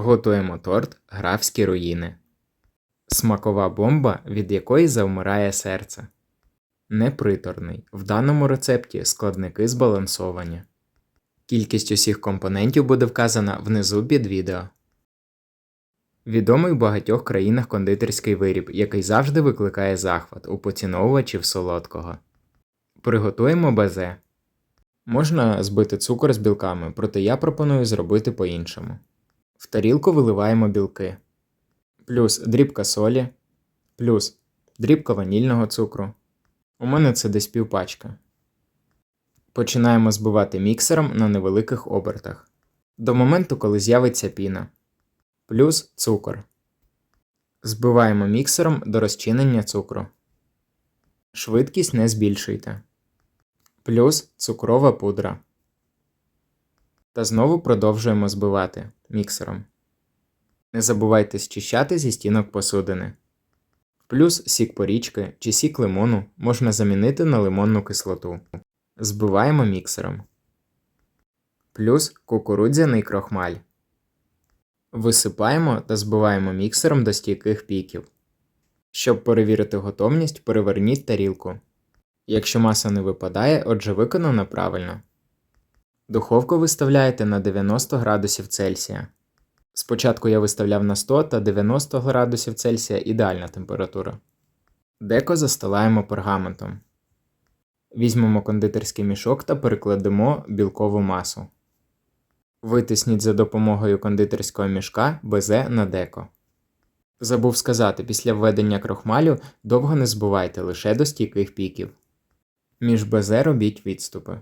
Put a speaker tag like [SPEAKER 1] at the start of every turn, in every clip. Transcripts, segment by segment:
[SPEAKER 1] Готуємо торт Графські руїни. Смакова бомба, від якої завмирає серце. Неприторний. В даному рецепті складники збалансовані. Кількість усіх компонентів буде вказана внизу під відео. Відомий в багатьох країнах кондитерський виріб, який завжди викликає захват у поціновувачів солодкого. Приготуємо безе. Можна збити цукор з білками, проте я пропоную зробити по-іншому. В тарілку виливаємо білки, плюс дрібка солі, плюс дрібка ванільного цукру. У мене це десь півпачка. Починаємо збивати міксером на невеликих обертах до моменту, коли з'явиться піна, плюс цукор. Збиваємо міксером до розчинення цукру. Швидкість не збільшуйте. Плюс цукрова пудра. Та знову продовжуємо збивати міксером. Не забувайте зчищати зі стінок посудини. Плюс сік порічки чи сік лимону можна замінити на лимонну кислоту. Збиваємо міксером. Плюс кукурудзяний крохмаль. Висипаємо та збиваємо міксером до стійких піків. Щоб перевірити готовність, переверніть тарілку. Якщо маса не випадає, отже виконано правильно. Духовку виставляєте на 90 градусів Цельсія. Спочатку я виставляв на 100 та 90 градусів Цельсія ідеальна температура. Деко застилаємо пергаментом. Візьмемо кондитерський мішок та перекладемо білкову масу. Витисніть за допомогою кондитерського мішка безе на деко. Забув сказати, після введення крохмалю довго не збивайте лише до стійких піків. Між безе робіть відступи.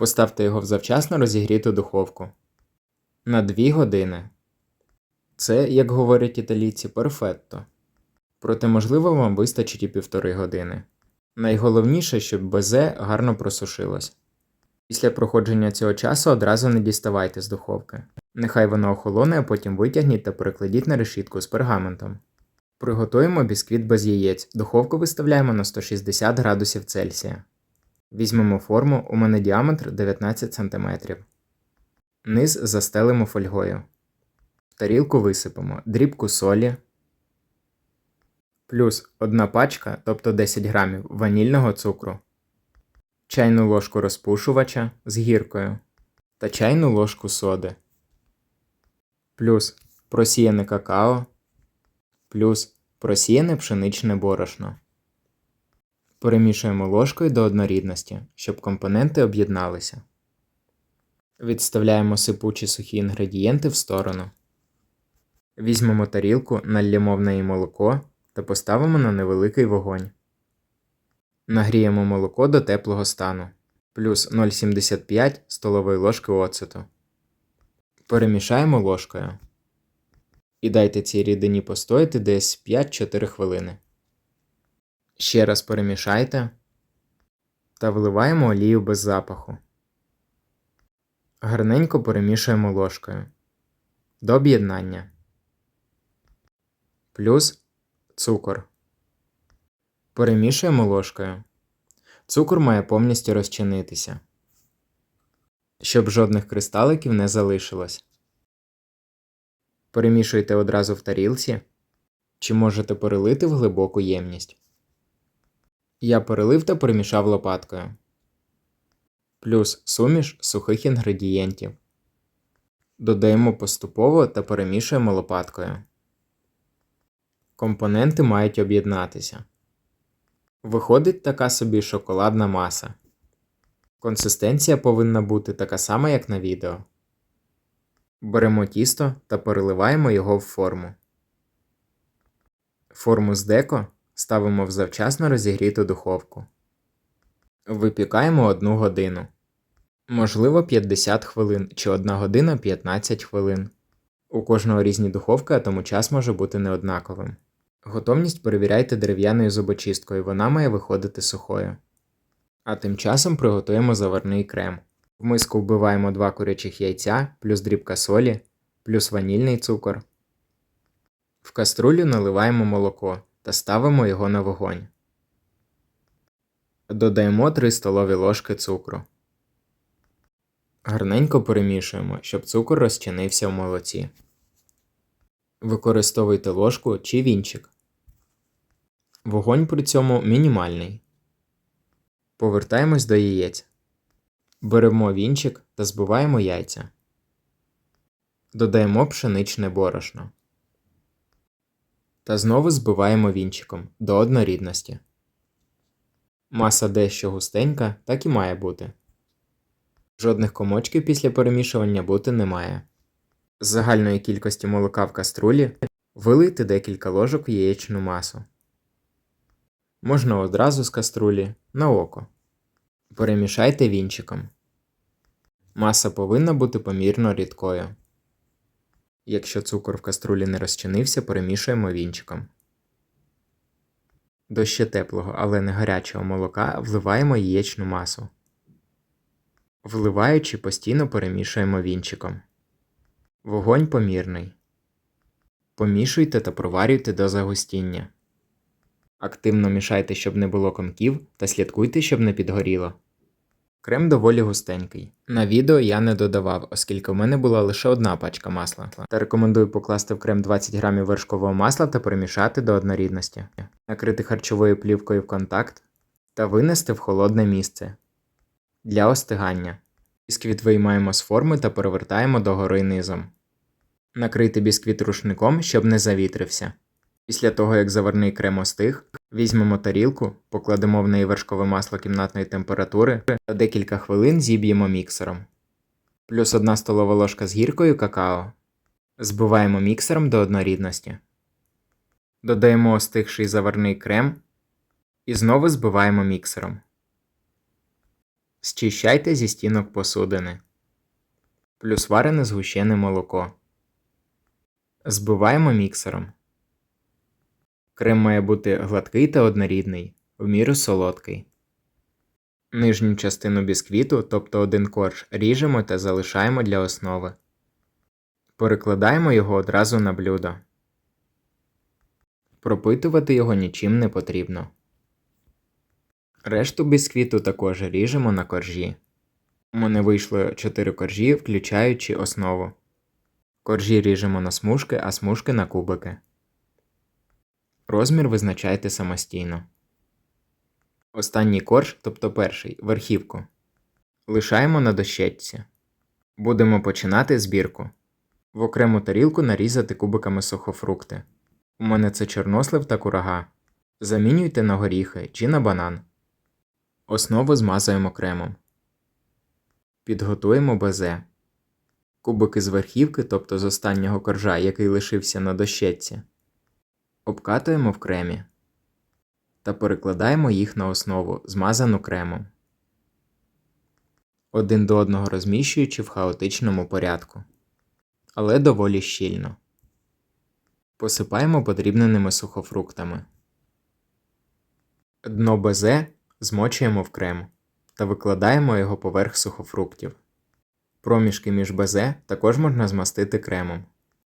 [SPEAKER 1] Поставте його в завчасно розігріту духовку на 2 години. Це, як говорять італійці, перфетто. Проте, можливо, вам вистачить і півтори години. Найголовніше, щоб безе гарно просушилось. Після проходження цього часу одразу не діставайте з духовки. Нехай воно охолоне, а потім витягніть та перекладіть на решітку з пергаментом. Приготуємо бісквіт без яєць. Духовку виставляємо на 160 градусів Цельсія. Візьмемо форму, у мене діаметр 19 см. Низ застелимо фольгою. В тарілку висипемо дрібку солі, плюс одна пачка, тобто 10 грамів ванільного цукру, чайну ложку розпушувача з гіркою та чайну ложку соди, плюс просіяне какао, плюс просіяне пшеничне борошно. Перемішуємо ложкою до однорідності, щоб компоненти об'єдналися. Відставляємо сипучі сухі інгредієнти в сторону. Візьмемо тарілку, налємо в неї молоко та поставимо на невеликий вогонь. Нагріємо молоко до теплого стану плюс 0,75 столової ложки оцету. Перемішаємо ложкою. І дайте цій рідині постояти десь 5-4 хвилини. Ще раз перемішайте та вливаємо олію без запаху. Гарненько перемішуємо ложкою до об'єднання. Плюс цукор. Перемішуємо ложкою. Цукор має повністю розчинитися, щоб жодних кристаликів не залишилось. Перемішуйте одразу в тарілці, чи можете перелити в глибоку ємність. Я перелив та перемішав лопаткою плюс суміш сухих інгредієнтів. Додаємо поступово та перемішуємо лопаткою. Компоненти мають об'єднатися. Виходить така собі шоколадна маса. Консистенція повинна бути така сама, як на відео. Беремо тісто та переливаємо його в форму. Форму з деко ставимо в завчасно розігріту духовку. Випікаємо 1 годину. Можливо 50 хвилин чи 1 година 15 хвилин. У кожного різні духовки, а тому час може бути неоднаковим. Готовність перевіряйте дерев'яною зубочисткою, вона має виходити сухою. А тим часом приготуємо заварний крем. В миску вбиваємо 2 курячих яйця, плюс дрібка солі, плюс ванільний цукор. В каструлю наливаємо молоко та ставимо його на вогонь. Додаємо 3 столові ложки цукру. Гарненько перемішуємо, щоб цукор розчинився в молоці. Використовуйте ложку чи вінчик. Вогонь при цьому мінімальний. Повертаємось до яєць. Беремо вінчик та збиваємо яйця. Додаємо пшеничне борошно. Та знову збиваємо вінчиком до однорідності. Маса дещо густенька, так і має бути. Жодних комочків після перемішування бути не має. З загальної кількості молока в каструлі вилийте декілька ложок в яєчну масу. Можна одразу з каструлі на око. Перемішайте вінчиком. Маса повинна бути помірно рідкою. Якщо цукор в каструлі не розчинився, перемішуємо вінчиком. До ще теплого, але не гарячого молока вливаємо яєчну масу. Вливаючи, постійно перемішуємо вінчиком. Вогонь помірний. Помішуйте та проварюйте до загустіння. Активно мішайте, щоб не було комків, та слідкуйте, щоб не підгоріло. Крем доволі густенький. На відео я не додавав, оскільки в мене була лише одна пачка масла. Та рекомендую покласти в крем 20 грамів вершкового масла та перемішати до однорідності, накрити харчовою плівкою в контакт та винести в холодне місце для остигання. Бісквіт виймаємо з форми та перевертаємо догори низом. Накрийте бісквіт рушником, щоб не завітрився. Після того, як заварний крем остиг, візьмемо тарілку, покладемо в неї вершкове масло кімнатної температури та декілька хвилин зіб'ємо міксером. Плюс 1 столова ложка з гіркою какао. Збиваємо міксером до однорідності. Додаємо остигший заварний крем і знову збиваємо міксером. Зчищайте зі стінок посудини. Плюс варене згущене молоко. Збиваємо міксером. Крем має бути гладкий та однорідний, в міру солодкий. Нижню частину бісквіту, тобто один корж, ріжемо та залишаємо для основи. Перекладаємо його одразу на блюдо. Пропитувати його нічим не потрібно. Решту бісквіту також ріжемо на коржі. У мене вийшло 4 коржі, включаючи основу. Коржі ріжемо на смужки, а смужки на кубики. Розмір визначайте самостійно. Останній корж, тобто перший, верхівку. Лишаємо на дощечці. Будемо починати збірку. В окрему тарілку нарізати кубиками сухофрукти. У мене це чорнослив та курага. Замінюйте на горіхи чи на банан. Основу змазуємо кремом. Підготуємо безе. Кубики з верхівки, тобто з останнього коржа, який лишився на дощечці. Обкатуємо в кремі та перекладаємо їх на основу, змазану кремом. Один до одного розміщуючи в хаотичному порядку, але доволі щільно. Посипаємо подрібненими сухофруктами. Дно безе змочуємо в крем та викладаємо його поверх сухофруктів. Проміжки між безе також можна змастити кремом.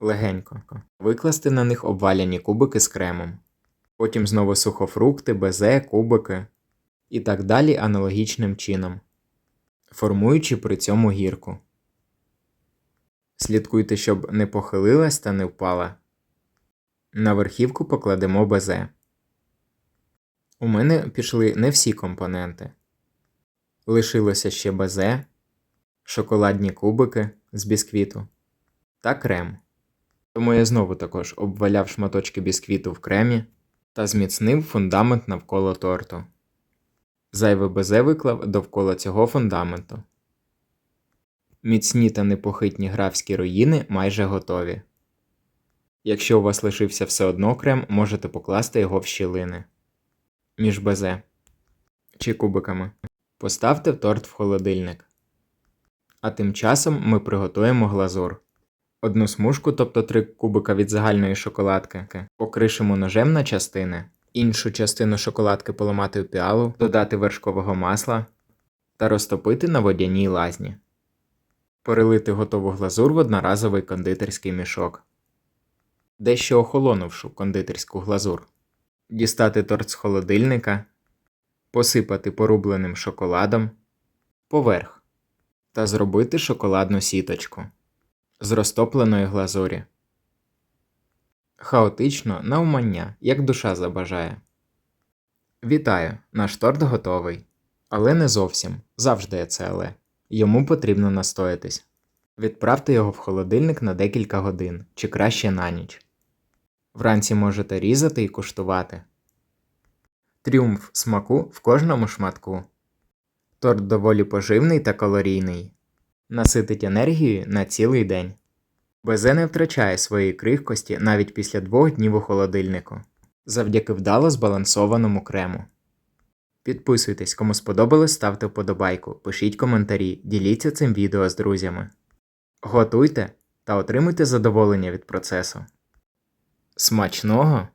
[SPEAKER 1] Легенько. Викласти на них обваляні кубики з кремом. Потім знову сухофрукти, безе, кубики і так далі аналогічним чином, формуючи при цьому гірку. Слідкуйте, щоб не похилилась та не впала. На верхівку покладемо безе. У мене пішли не всі компоненти. Лишилося ще безе, шоколадні кубики з бісквіту та крем. Тому я знову також обваляв шматочки бісквіту в кремі та зміцнив фундамент навколо торту. Зайве безе виклав довкола цього фундаменту. Міцні та непохитні графські руїни майже готові. Якщо у вас лишився все одно крем, можете покласти його в щілини між безе чи кубиками. Поставте торт в холодильник. А тим часом ми приготуємо глазур. Одну смужку, тобто 3 кубика від загальної шоколадки, покришимо ножем на частини, іншу частину шоколадки поламати в піалу, додати вершкового масла та розтопити на водяній лазні. Перелити готову глазур в одноразовий кондитерський мішок. Дещо охолонувшу кондитерську глазур. Дістати торт з холодильника, посипати порубленим шоколадом, поверх та зробити шоколадну сіточку з розтопленої глазурі. Хаотично на умання, як душа забажає. Вітаю, наш торт готовий. Але не зовсім, завжди є це але. Йому потрібно настоятись. Відправте його в холодильник на декілька годин чи краще на ніч. Вранці можете різати і куштувати. Тріумф смаку в кожному шматку. Торт доволі поживний та калорійний. Наситить енергією на цілий день. Безе не втрачає своєї крихкості навіть після двох днів у холодильнику. Завдяки вдало збалансованому крему. Підписуйтесь, кому сподобалось, ставте вподобайку, пишіть коментарі, діліться цим відео з друзями. Готуйте та отримуйте задоволення від процесу. Смачного